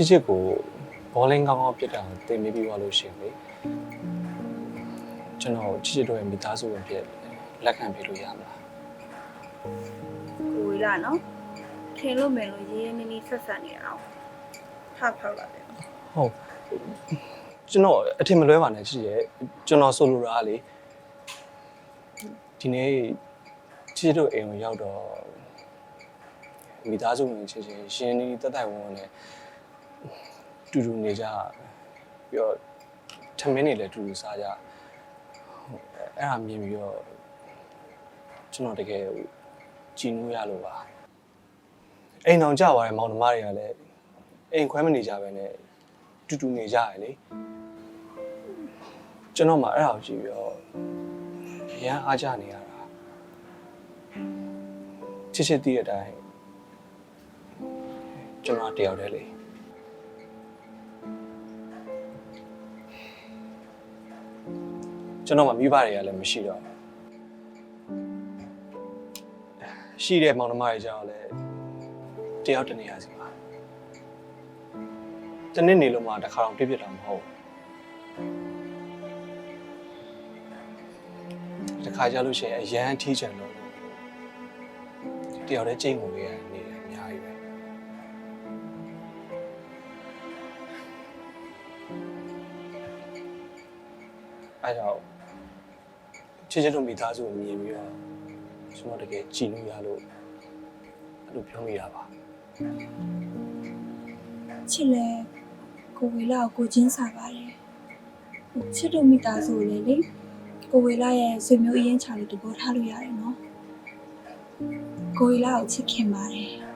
ချစ်ချစ်ကိုဘောလင်းကောင်းကောင်းပြစ်တာကိုသင်မိပြီးသွားလို့ရှိရင်လေကျွန်တော်ချစ်ချစ်တို့ရဲ့မိသားစုဝင်ဖြစ်လက်ခံပေးလို့ရမလားကိုဝေးလာနော်ခင်လို့မယ်လို့ရေးရေးနည်းနည်းဆက်ဆက်နေအောင်ဖောက်ဖောက်လာတယ်ဟုတ်ကျွန်တော်အထင်မလွဲပါနဲ့ချစ်ရဲ့ကျွန်တော်ဆိုလိုတာကလေဒီနေ့ချစ်ချစ်တို့အိမ်ကိုရောက်တော့မိသားစုဝင်ချစ်ချစ်ရှင်နေတက်တိုင်ဝင်ဝင်နဲ့ တူတူနေကြပြီးတော့ထမင်းတွေလည်းတူတူစားကြဟုတ်အဲ့ဒါမြင်ပြီးတော့ကျွန်တော်တကယ်ကြည်နူးရလို့ပါအိမ်အောင်ကြသွားတဲ့မောင်နှမတွေကလည်းအိမ်ခွဲမနေကြပဲနဲ့တူတူနေကြရလေကျွန်တော်မှအဲ့ဒါကိုကြည့်ပြီးတော့အရန်အားကြနေရတာချစ်ချစ်တည်တဲ့အတိုင်းကျွန်တော်တယောက်တည်းလေ ကျွန်တော်မှမိဘတွေကလည်းမရှိတော့ဘူးရှိတဲ့မောင်နှမတွေကြောင့်လည်းတယောက်တနေရာစီပါတနေ့နေလို့မှတစ်ခါတော့ပြည့်ပြည့်တာမဟုတ်ဘူးတစ်ခါကြလို့ရှိရင်အရန်ထီးချင်လို့တယောက်တည်းကြိတ်ငုံရနေတယ်အများကြီးပဲအဲကြောင့် ချစ်ချစ်တို့မိသားစုကိုမြင်ပြီးတော့ကျွန်တော်တကယ်ကြည်လို့ရလို့အဲ့လိုပြောမိတာပါချစ်လဲကိုဝေလာကိုကိုချင်းစားပါတယ်ဟိုချစ်တို့မိသားစုလေလေကိုဝေလာရဲ့ဆွေမျိုးအရင်ချာလို့တဘောထားလို့ရတယ်နော်ကိုဝေလာကိုချစ်ခင်ပါတယ်